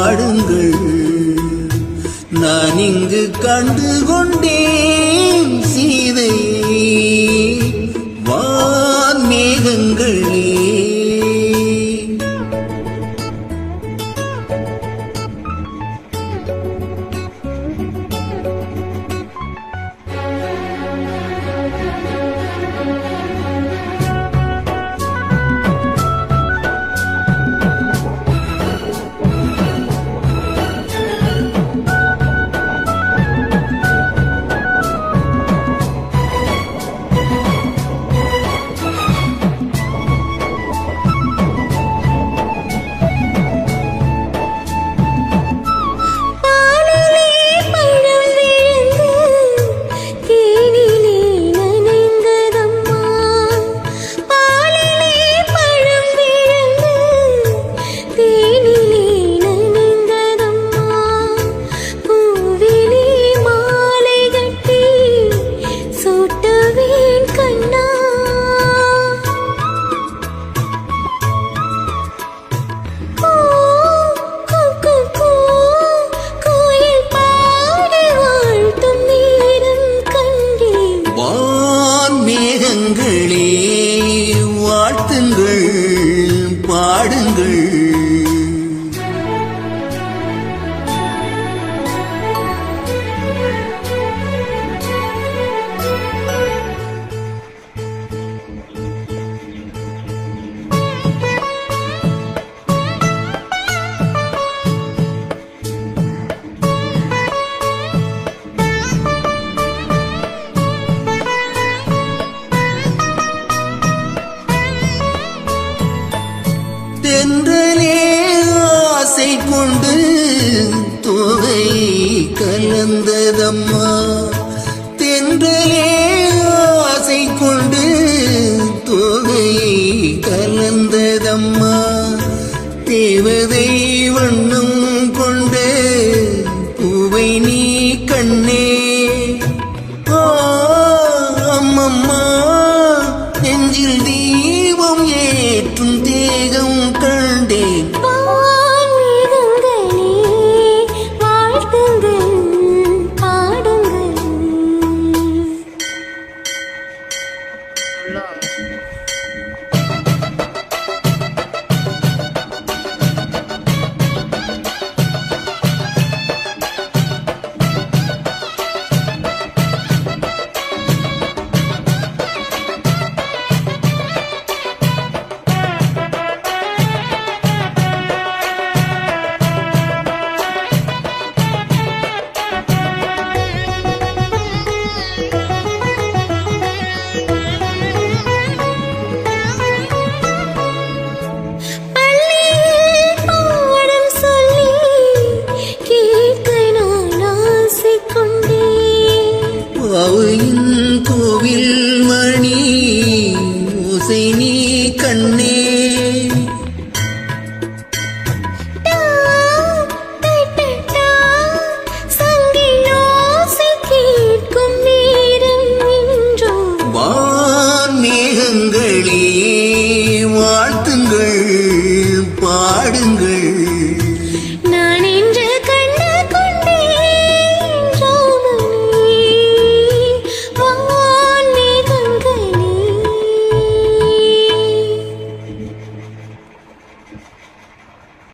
பாடுங்கள். நான் இங்கு கண்டு கொண்டேன் சீதையே. வான் மேகங்களே பாடுங்கள். பாவை கொண்டு துவை கலந்ததம்மா. தென்றலே ஆசை கொண்டு துவை கலந்ததம்மா. தேவதை வண்ணம் கொண்ட பூவை நீ கண்ணே. அம்மம்மா நெஞ்சில் தீபம் ஏற்றும் தேகம் பாடுங்கள்